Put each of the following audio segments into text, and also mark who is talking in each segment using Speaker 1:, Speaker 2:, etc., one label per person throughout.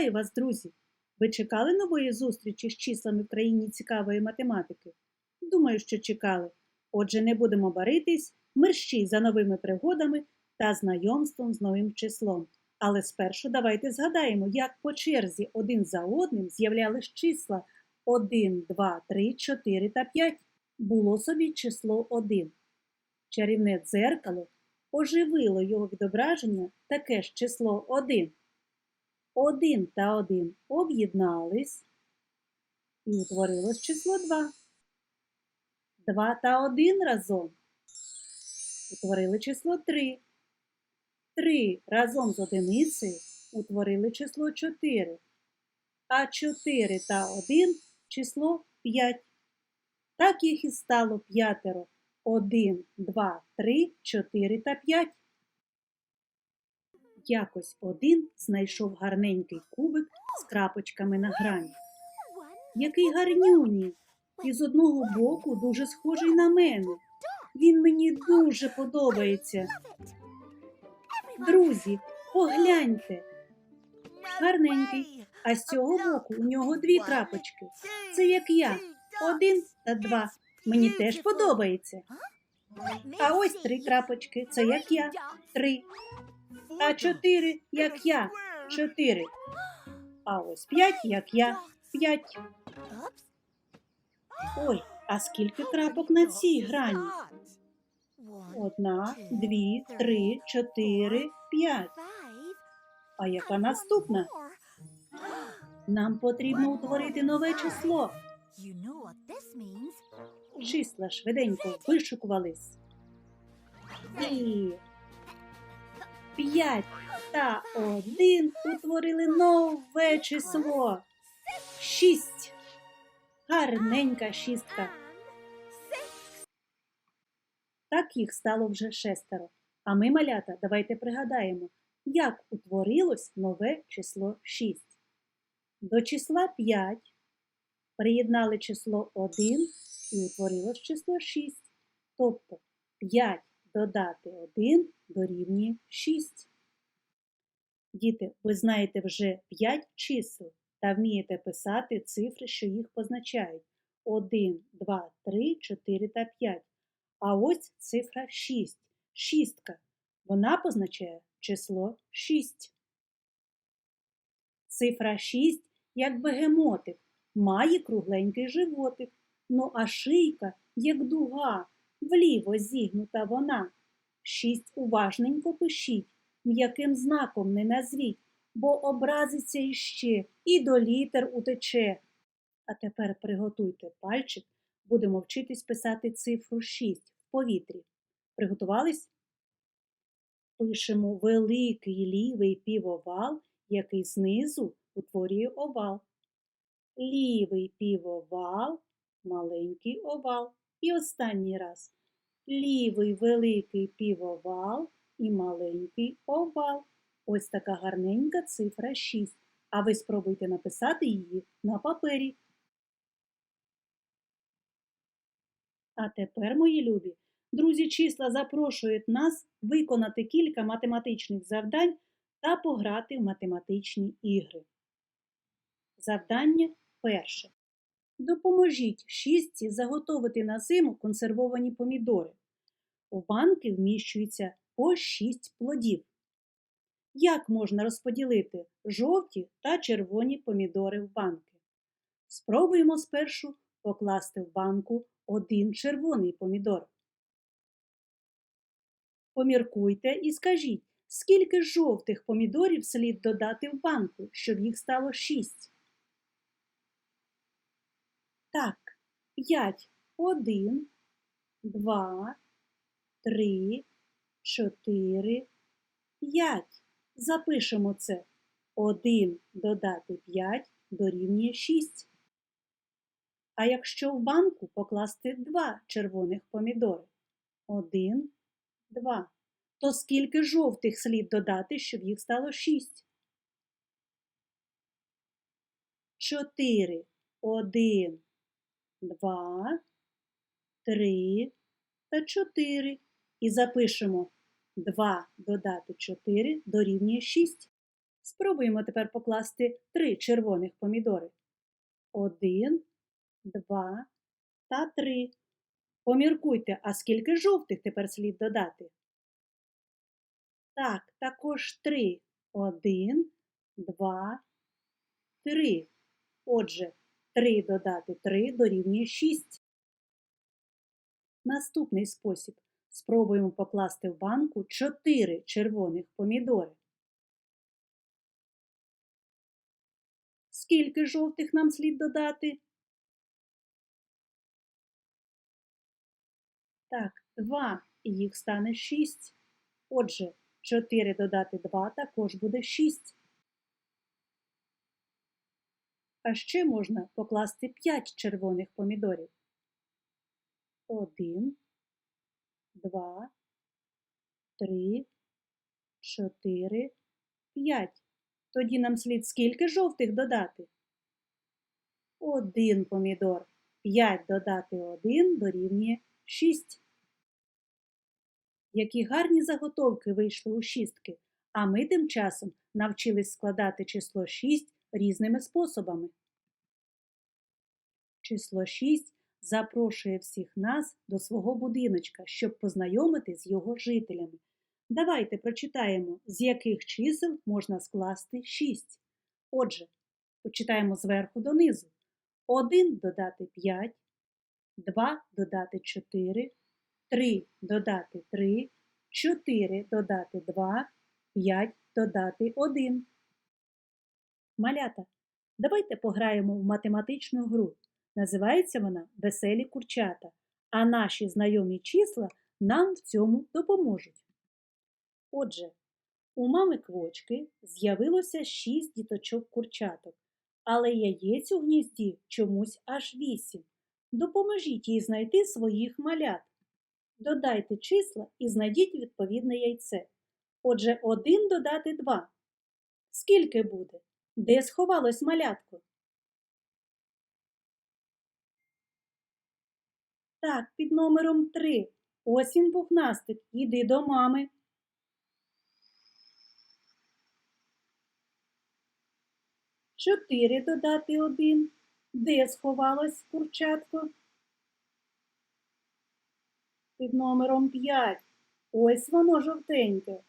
Speaker 1: Вітаю вас, друзі! Ви чекали нової зустрічі з числами в країні цікавої математики? Думаю, що чекали. Отже, не будемо баритись, мерщій за новими пригодами та знайомством з новим числом. Але спершу давайте згадаємо, як по черзі один за одним з'являлись числа 1, 2, 3, 4 та 5. Було собі число 1. Чарівне дзеркало оживило його відображення таке ж число 1. Один та один об'єднались і утворилось число 2. Два та один разом утворили число 3. Три разом з одиницею утворили число 4. А 4 та 1 число 5. Так їх і стало п'ятеро. 1, 2, 3, 4 та 5. Якось один знайшов гарненький кубик з крапочками на грані. Який гарнюній, і з одного боку дуже схожий на мене. Він мені дуже подобається. Друзі, погляньте, гарненький, а з цього боку у нього дві крапочки. Це як я, один та два. Мені теж подобається. А ось три крапочки. Це як я, три. А чотири, як я, чотири. А ось п'ять, як я, п'ять. Ой, а скільки крапок на цій грані? Одна, дві, три, чотири, п'ять. А яка наступна? Нам потрібно утворити нове число. Числа швиденько вишукувались. І п'ять та один утворили нове число. Шість. Гарненька шістка. Так їх стало вже шестеро. А ми, малята, давайте пригадаємо, як утворилось нове число 6. До числа 5 приєднали число 1 і утворилось число 6. Тобто 5 додати 1 дорівнює 6. Діти, ви знаєте вже 5 чисел та вмієте писати цифри, що їх позначають. 1, 2, 3, 4 та 5. А ось цифра 6. Шістка. Вона позначає число 6. Цифра 6, як бегемотик, має кругленький животик. Ну а шийка, як дуга, вліво зігнута вона. Шість уважненько пишіть, м'яким знаком не назвіть, бо образиться іще і до літер утече. А тепер приготуйте пальчик, будемо вчитись писати цифру 6 в повітрі. Приготувались? Пишемо великий лівий півовал, який знизу утворює овал. Лівий півовал, маленький овал. І останній раз. Лівий великий півовал і маленький овал. Ось така гарненька цифра 6. А ви спробуйте написати її на папері. А тепер, мої любі, друзі числа запрошують нас виконати кілька математичних завдань та пограти в математичні ігри. Завдання перше. Допоможіть шістці заготовити на зиму консервовані помідори. У банки вміщується по 6 плодів. Як можна розподілити жовті та червоні помідори в банки? Спробуємо спершу покласти в банку один червоний помідор. Поміркуйте і скажіть, скільки жовтих помідорів слід додати в банку, щоб їх стало 6? Так, 5. 1, 2, 3, 4, 5. Запишемо це. 1 додати 5 дорівнює 6. А якщо в банку покласти 2 червоних помідори? 1, 2. То скільки жовтих слід додати, щоб їх стало 6? 4, 1, 2, 3 та 4. І запишемо 2 додати 4 дорівнює 6. Спробуємо тепер покласти три червоних помідори. Один, два та три. Поміркуйте, а скільки жовтих тепер слід додати? Так, також три. Один, два, три. Отже, три додати три дорівнює шість. Наступний спосіб. Спробуємо покласти в банку чотири червоних помідори. Скільки жовтих нам слід додати? Так, два, і їх стане шість. Отже, 4 додати 2 також буде 6. А ще можна покласти 5 червоних помідорів. 1, 2, 3, 4, 5. Тоді нам слід скільки жовтих додати? Один помідор. 5 додати 1 дорівнює 6. Які гарні заготовки вийшли у шістки, а ми тим часом навчились складати число 6 різними способами. Число 6 запрошує всіх нас до свого будиночка, щоб познайомити з його жителями. Давайте прочитаємо, з яких чисел можна скласти 6. Отже, почитаємо зверху донизу. 1 додати 5, 2 додати 4, 3 додати 3, 4 додати 2, 5 додати 1. Малята, давайте пограємо в математичну гру. Називається вона Веселі курчата, а наші знайомі числа нам в цьому допоможуть. Отже, у мами квочки з'явилося 6 діточок курчаток, але яєць у гнізді чомусь аж 8. Допоможіть їй знайти своїх малят. Додайте числа і знайдіть відповідне яйце. Отже, 1 додати 2. Скільки буде? Де сховалось малятко? Так, під номером 3. Ось він пухнастик. Іди до мами. Чотири додати один. Де сховалось курчатко? Під номером 5. Ось воно жовтеньке.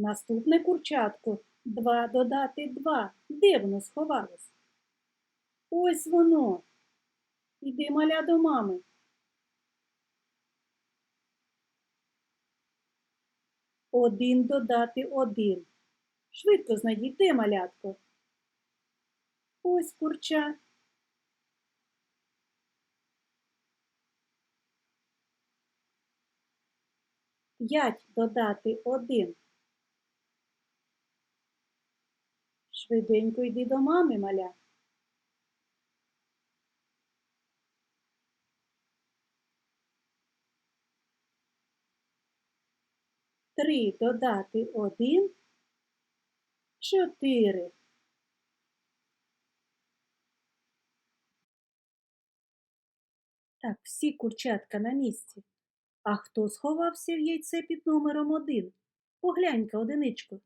Speaker 1: Наступне курчатко. Два додати два. Де воно сховалось? Ось воно. Іди маля до мами. Один додати один. Швидко знайдіть, малятко. Ось курча. П'ять додати один. Швиденько йди до мами, маля. Три додати один. Чотири. Так, всі курчатка на місці. А хто сховався в яйце під номером один? Поглянька, одиничко.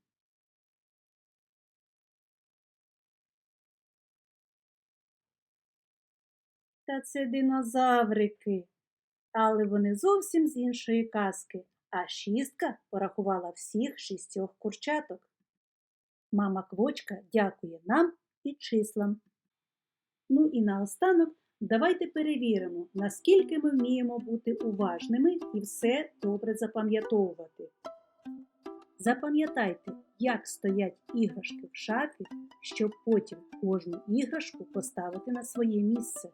Speaker 1: Та це динозаврики. Але вони зовсім з іншої казки, а шістка порахувала всіх шістьох курчаток. Мама Квочка дякує нам і числам. Ну і наостанок давайте перевіримо, наскільки ми вміємо бути уважними і все добре запам'ятовувати. Запам'ятайте, як стоять іграшки в шафі, щоб потім кожну іграшку поставити на своє місце.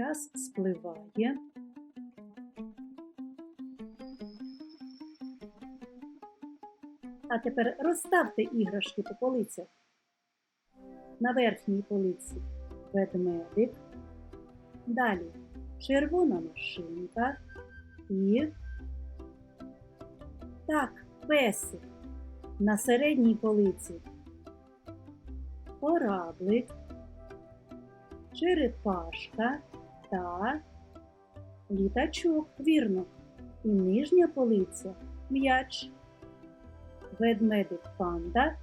Speaker 1: Час спливає. А тепер розставте іграшки по полицях. На верхній полиці ведмедик, далі червона машинка і так, песик на середній полиці. кораблик, черепашка та літачок, вірно. І нижня полиця м'яч, ведмедик панда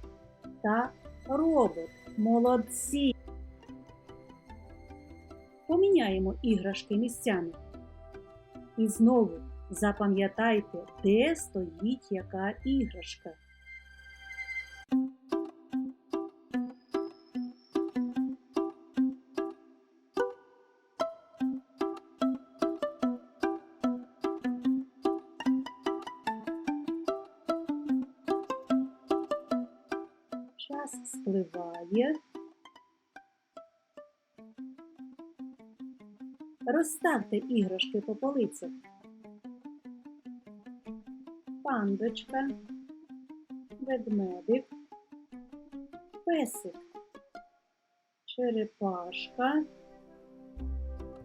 Speaker 1: та робот. Молодці. Поміняємо іграшки місцями. І знову запам'ятайте, де стоїть яка іграшка. Час спливає. Розставте іграшки по полицях. Пандочка, ведмедик, песик, черепашка,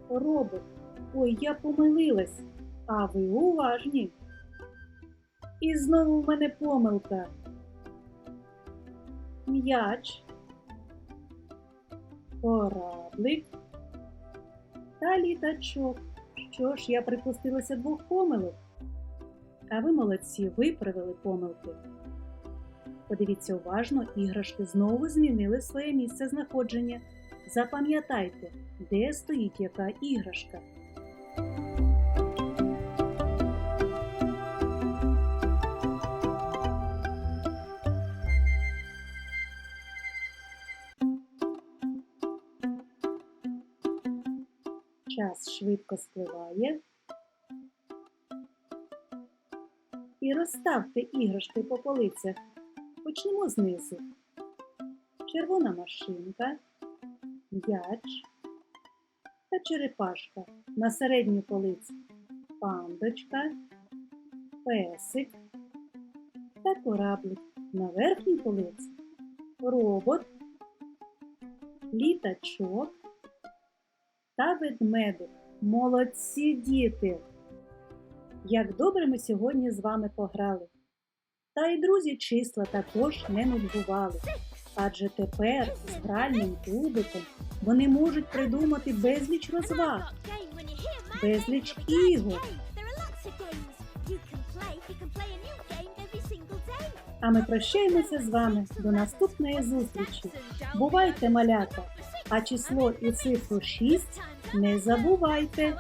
Speaker 1: робот. Ой, я помилилась, а ви уважні. І знову в мене помилка. М'яч, кораблик та літачок. Що ж, я припустилася двох помилок. А ви молодці, виправили помилки. Подивіться уважно, іграшки знову змінили своє місце знаходження. Запам'ятайте, де стоїть яка іграшка. Час швидко спливає. І розставте іграшки по полицях. Почнемо знизу. Червона машинка, м'яч та черепашка на середню полицю, пандочка, песик та кораблик на верхній полиці, робот, літачок та ведмедик. Молодці діти! Як добре ми сьогодні з вами пограли. Та й друзі числа також не нудьгували. Адже тепер з гральним кубиком вони можуть придумати безліч розваг, безліч ігор. А ми прощаємося з вами до наступної зустрічі. Бувайте, малята! А число і цифру 6 не забувайте.